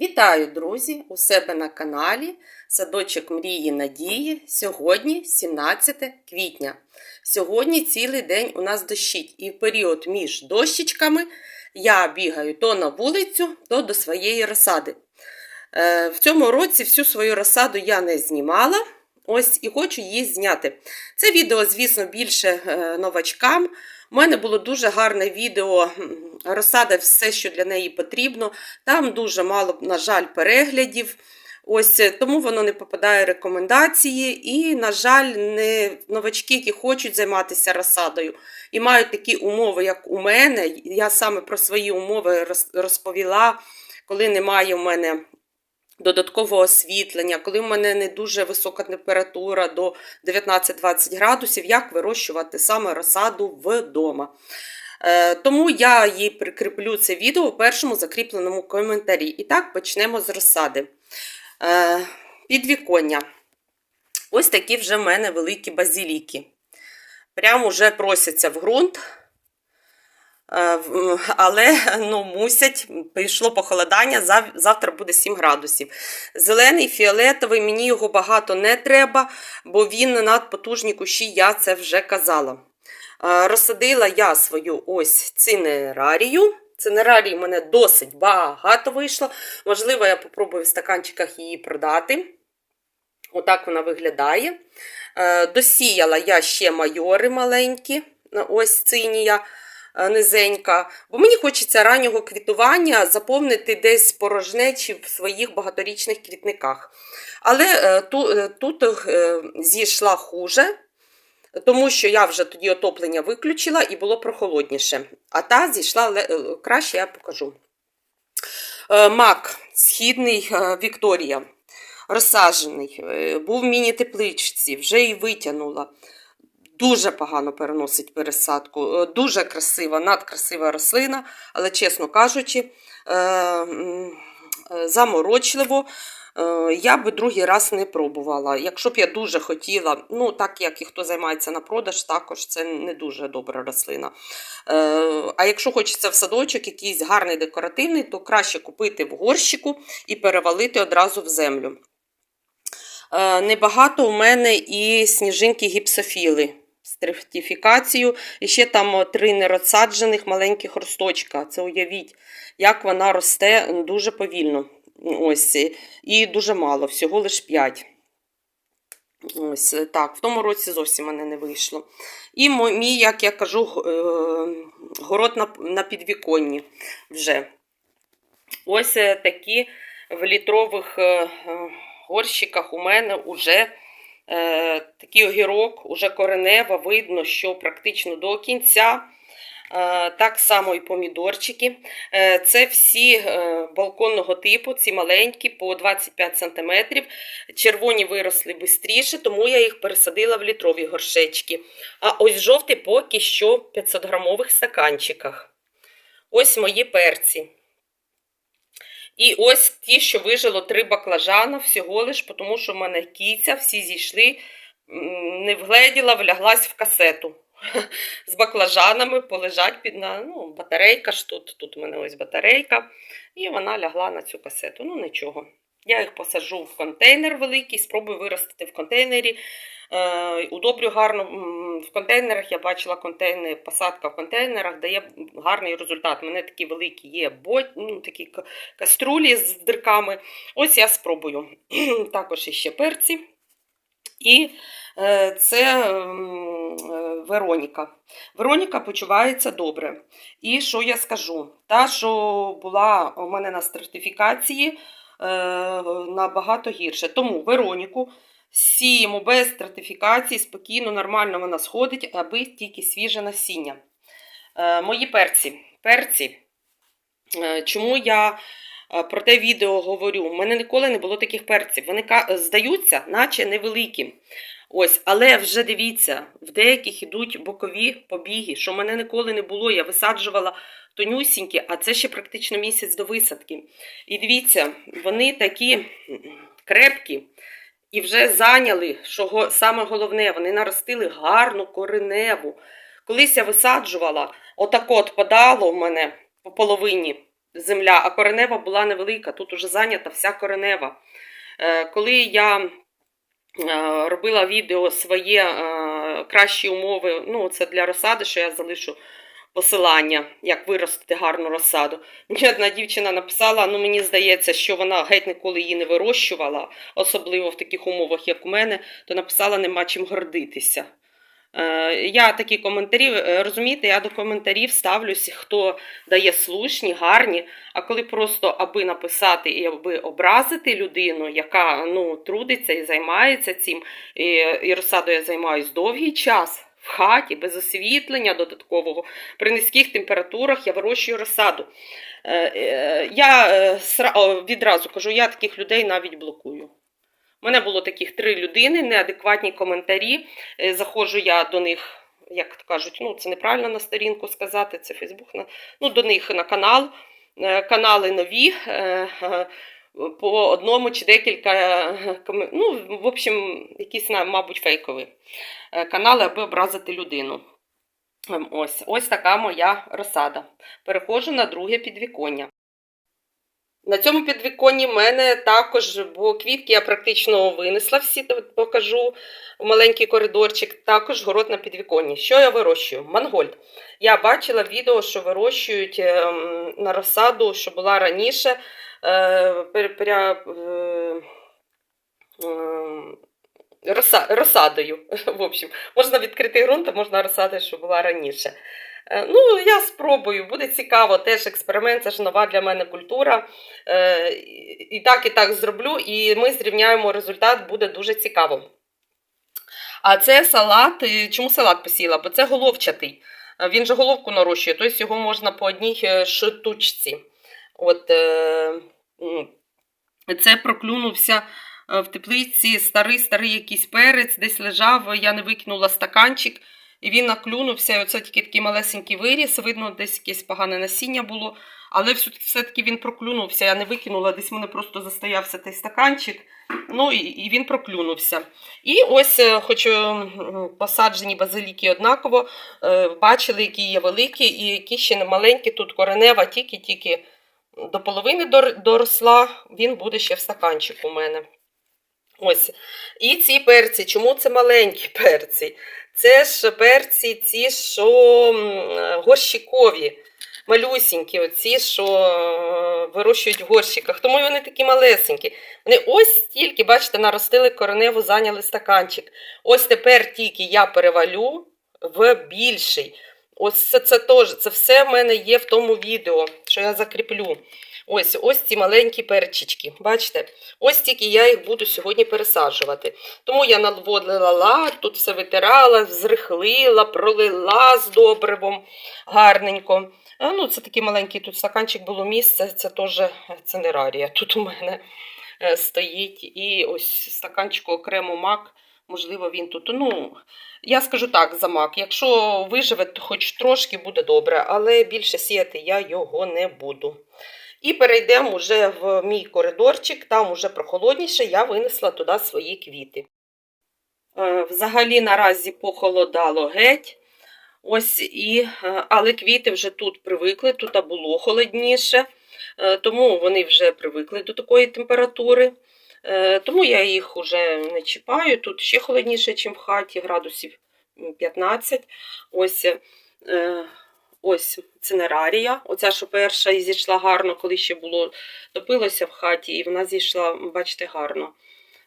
Вітаю, друзі! У себе на каналі Садочок Мрії Надії. Сьогодні 17 квітня. Сьогодні цілий день у нас дощить, і в період між дощечками я бігаю то на вулицю, то до своєї розсади. Е, В цьому році всю свою розсаду я не знімала. Ось і хочу її зняти. Це відео, звісно, більше е, новачкам. У мене було дуже гарне відео розсада, все, що для неї потрібно. Там дуже мало, на жаль, переглядів. Ось е, тому воно не попадає в рекомендації. І, на жаль, не новачки, які хочуть займатися розсадою і мають такі умови, як у мене. Я саме про свої умови роз- розповіла, коли немає у мене додаткового освітлення, коли в мене не дуже висока температура до 19-20 градусів, як вирощувати саме розсаду вдома. Е, Тому я їй прикріплю це відео у першому закріпленому коментарі. І так почнемо з розсади. Е, Підвіконня. Ось такі вже в мене великі базіліки. Прямо вже просяться в ґрунт. Е, Але ну, мусять, прийшло похолодання, завтра буде 7 градусів. Зелений, фіолетовий, мені його багато не треба, бо він надпотужні кущі, я це вже казала. Е, Розсадила я свою ось цинерарію. Цинерарії в мене досить багато вийшло. Можливо, я попробую в стаканчиках її продати. Отак вона виглядає. Е, Досіяла я ще майори маленькі, ось цинія низенька. Бо мені хочеться раннього квітування заповнити десь порожнечі в своїх багаторічних квітниках. Але е, е, тут е, зійшла хуже, тому що я вже тоді отоплення виключила і було прохолодніше. А та зійшла е, краще, я покажу. Е, Мак східний е, Вікторія. Розсаджений, е, був в міні-тепличці, вже і витягнула. Дуже погано переносить пересадку. Е, Дуже красива, надкрасива рослина, але, чесно кажучи, е, е, заморочливо. Я би другий раз не пробувала. Якщо б я дуже хотіла, ну так як і хто займається на продаж, також це не дуже добра рослина. А якщо хочеться в садочок якийсь гарний декоративний, то краще купити в горщику і перевалити одразу в землю. Небагато у мене і сніжинки гіпсофіли з. І ще там три нерозсаджених маленьких росточка. Це уявіть, як вона росте дуже повільно. Ось, і дуже мало, всього лише 5. Ось так, в тому році зовсім мене не вийшло. І мій, як я кажу, е, город на, підвіконні вже. Ось е, такі в літрових е, е, горщиках у мене вже е, такий огірок, уже коренева, видно, що практично до кінця. Е, Так само і помідорчики. Е, Це всі балконного типу, ці маленькі, по 25 см. Червоні виросли швидше, тому я їх пересадила в літрові горшечки. А ось жовтий поки що в 500 грамових стаканчиках. Ось мої перці. І ось ті, що вижило три баклажана всього лиш, тому що в мене кіця, всі зійшли, не вгледіла, вляглась в касету. З баклажанами полежать під ну, батарейка ж тут, тут у мене ось батарейка, і вона лягла на цю касету. Ну нічого. Я їх посаджу в контейнер великий, спробую виростити в контейнері. Е, удобрю гарно в контейнерах. Я бачила контейнер, посадка в контейнерах дає гарний результат. У мене такі великі є бот, ну, такі каструлі з дирками. Ось я спробую. Також іще перці. І е, це е, Вероніка. Вероніка почувається добре. І що я скажу? Та, що була у мене на стратифікації, набагато гірше. Тому Вероніку сіємо без стратифікації, спокійно, нормально вона сходить, аби тільки свіже насіння. Е, мої перці. Перці. Е, чому я е, про те відео говорю? У мене ніколи не було таких перців. Вони здаються, наче невеликі. Ось, але вже дивіться, в деяких ідуть бокові побіги, що в мене ніколи не було. Я висаджувала тонюсінькі, а це ще практично місяць до висадки. І дивіться, вони такі крепкі і вже зайняли, що саме головне, вони наростили гарну кореневу. Колись я висаджувала, отак от подало в мене по половині. земля, а коренева була невелика. Тут уже зайнята вся коренева. Е, Коли я робила відео своє е, кращі умови, ну це для розсади, що я залишу посилання, як виростити гарну розсаду. Мені одна дівчина написала: ну мені здається, що вона геть ніколи її не вирощувала, особливо в таких умовах, як у мене, то написала нема чим гордитися. Е, Я такі коментарі, е, розумієте, я до коментарів ставлюся, хто дає слушні, гарні. А коли просто аби написати і аби образити людину, яка ну, трудиться і займається цим, і, і розсадою я займаюся довгий час в хаті, без освітлення додаткового, при низьких температурах я вирощую розсаду. Е, Я відразу кажу, я таких людей навіть блокую. У мене було таких три людини, неадекватні коментарі. Е, Заходжу я до них, як кажуть, ну це неправильно на сторінку сказати, це Фейсбук, ну до них на канал. Е, Канали нові. е, По одному чи декілька, ну, в общем, якісь, мабуть, фейкові канали, аби образити людину. Ем, Ось, ось така моя розсада. Переходжу на друге підвіконня. На цьому підвіконні в мене також, бо квітки я практично винесла всі, покажу в маленький коридорчик, також город на підвіконні. Що я вирощую? Мангольд. Я бачила відео, що вирощують ем, на розсаду, що була раніше. е, е, ем, розсадою. В общем, можна відкритий ґрунт, а можна розсадою, що була раніше. Е, Ну, я спробую, буде цікаво, теж експеримент, це ж нова для мене культура. Е, і- так, і так зроблю, і ми зрівняємо результат, буде дуже цікаво. А це салат. е, Чому салат посіяла? Бо це головчатий. Він же головку нарощує, тобто його можна по одній штучці. От, це проклюнувся в теплиці старий старий якийсь перець, десь лежав, я не викинула стаканчик, і він наклюнувся. І оце тільки такий малесенький виріс. Видно, десь якесь погане насіння було. Але все- все-таки він проклюнувся. Я не викинула, десь в мене просто застоявся той стаканчик. Ну і, і він проклюнувся. І ось, е, хоч е, посаджені базиліки однаково, е, бачили, які є великі, і які ще не маленькі. Тут коренева тільки-тільки до половини доросла, він буде ще в стаканчику у мене. Ось. І ці перці. Чому це маленькі перці? Це ж перці, ці, що горщикові, малюсінькі, оці, що е, вирощують в горщиках. Тому вони такі малесенькі. Вони ось стільки, бачите, наростили кореневу, зайняли стаканчик. Ось тепер тільки я перевалю в більший. Ось це, це теж, це все в мене є в тому відео, що я закріплю. Ось ось ці маленькі перчички. Бачите? Ось тільки я їх буду сьогодні пересаджувати. Тому я наводила лад, тут все витирала, зрихлила, пролила з добривом гарненько. А, ну, це такий маленький тут стаканчик було місце, це теж це не рарія. Тут у мене е, стоїть. І ось стаканчику окремо мак. Можливо, він тут. Ну, я скажу так за мак. Якщо виживе, то хоч трошки буде добре, але більше сіяти я його не буду. І перейдемо вже в мій коридорчик, там уже прохолодніше, я винесла туди свої квіти. Е, Взагалі наразі похолодало геть. Ось і, е, але квіти вже тут привикли, тут було холодніше, е, тому вони вже привикли до такої температури. Тому я їх вже не чіпаю. Тут ще холодніше, ніж в хаті, градусів 15. Ось, ось цинерарія. Оця, що перша і зійшла гарно, коли ще було топилося в хаті, і вона зійшла, бачите, гарно.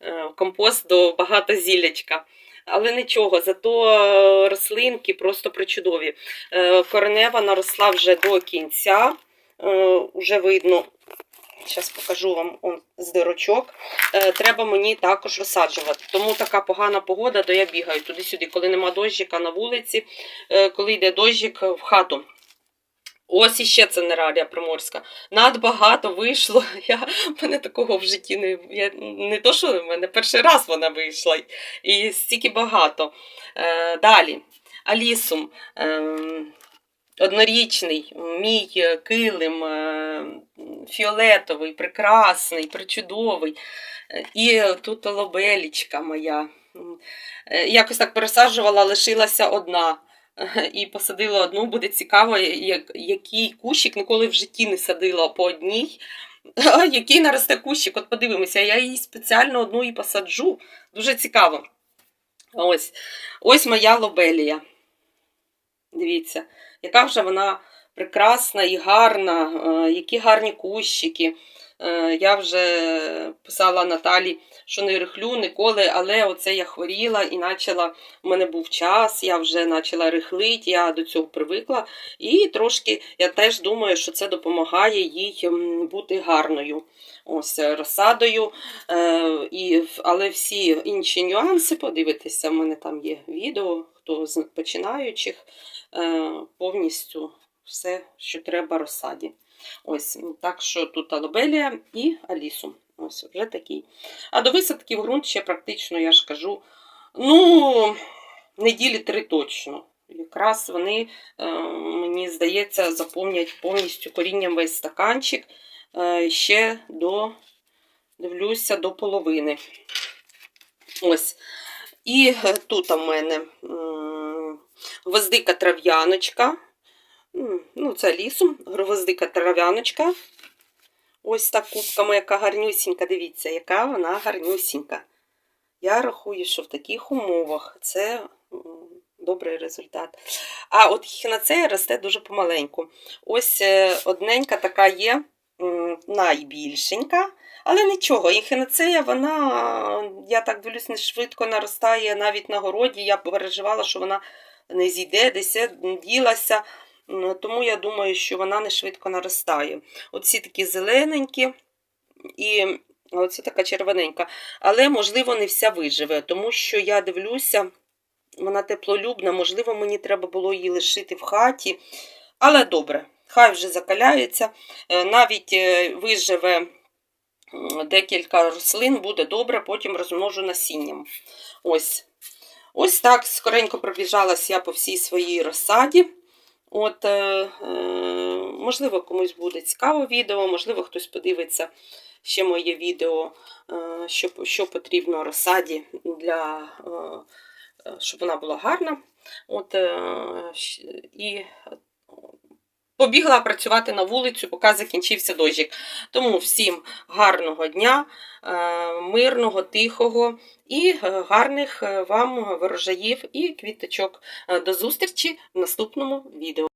Е, Компост до багато зіллячка. Але нічого, зато е, рослинки просто причудові. Е, Коренева наросла вже до кінця. вже видно, зараз покажу вам он, з дирочок. Е, Треба мені також розсаджувати. Тому така погана погода, то я бігаю туди-сюди, коли нема дощика на вулиці, е, коли йде дощик в хату. Ось іще це нерарія приморська. Надбагато вийшло. Я, мене такого в житті не я, не то, що в мене перший раз вона вийшла. І стільки багато. Е, далі. Алісум. Е, однорічний, мій е, килим, е, фіолетовий, прекрасний, причудовий. Е, І тут лобелічка моя. Якось так пересаджувала, лишилася одна. і посадила одну. Буде цікаво, як, який кущик ніколи в житті не садила по одній. Який наросте кущик, от подивимося, я її спеціально одну і посаджу. Дуже цікаво. Ось, ось моя лобелія. Дивіться, яка вже вона прекрасна і гарна, е, які гарні кущики. Е, Я вже писала Наталі, що не рихлю ніколи, але оце я хворіла і почала, у мене був час, я вже почала рихлити, я до цього привикла. І трошки я теж думаю, що це допомагає їй бути гарною. Ось е, розсадою. Але всі інші нюанси, подивитися, в мене там є відео, хто з починаючих, е, повністю все, що треба розсаді. Ось, так що тут алобелія і алісу. Ось вже такий. А до висадки в ґрунт ще практично, я ж кажу, ну, неділі три точно. Якраз вони, е, мені здається, заповнять повністю корінням весь стаканчик е, ще до, дивлюся, до половини. Ось. І тут у мене гвоздика трав'яночка. Ну, це лісом, гвоздика трав'яночка. Ось так кубками, яка гарнюсінька. Дивіться, яка вона гарнюсінька. Я рахую, що в таких умовах це добрий результат. А от хінацея росте дуже помаленьку. Ось е, одненька така є, найбільшенька. Але нічого, і вона, я так дивлюсь, не швидко наростає навіть на городі. Я переживала, що вона не зійде, десь ділася. Тому я думаю, що вона не швидко наростає. Оці такі зелененькі і оце така червоненька. Але, можливо, не вся виживе, тому що я дивлюся, вона теплолюбна, можливо, мені треба було її лишити в хаті. Але добре, хай вже закаляється. Е, Навіть е, виживе декілька рослин, буде добре, потім розмножу насінням. Ось. Ось так скоренько пробіжалась я по всій своїй розсаді. От, е, е, можливо, комусь буде цікаво відео, можливо, хтось подивиться ще моє відео, е, що, що потрібно розсаді для, е, е, щоб вона була гарна. От, е, і побігла працювати на вулицю, поки закінчився дощик. Тому всім гарного дня, е, мирного, тихого і е, гарних е, вам ворожаїв і квіточок. До зустрічі в наступному відео.